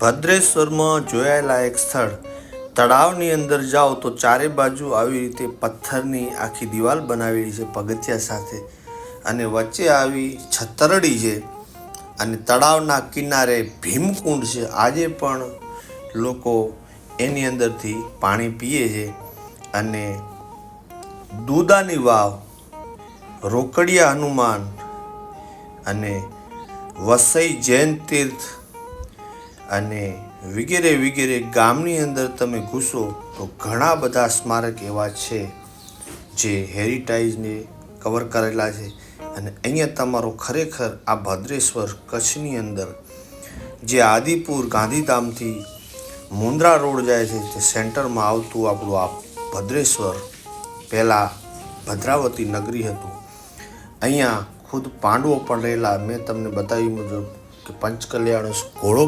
ભદ્રેશ્વરમાં જોયેલા એક સ્થળ. તળાવની અંદર જાઓ તો ચારે બાજુ આવી રીતે પથ્થરની આખી દિવાલ બનાવેલી છે પગથિયા સાથે. અને વચ્ચે આવી છતરડી છે અને તળાવના કિનારે ભીમકુંડ છે. આજે પણ લોકો એની અંદરથી પાણી પીએ છે અને દૂદાની વાવ, રોકડિયા હનુમાન અને વસઈ જૈન તીર્થ અને વગેરે વગેરે ગામની અંદર તમે ઘૂસો તો ઘણા બધા સ્મારક એવા છે જે હેરિટાઇઝને કવર કરેલા છે. અને અહીંયા તમારો ખરેખર આ ભદ્રેશ્વર કચ્છની અંદર જે આદિપુર ગાંધીધામથી મુન્દ્રા રોડ જાય છે તે સેન્ટરમાં આવતું આપણું આ ભદ્રેશ્વર, પહેલાં ભદ્રાવતી નગરી હતું. અહીંયા ખુદ પાંડવો પણ રહેલા. મેં તમને બતાવ્યું મુજબ કે પંચકલ્યાણ ઘોડો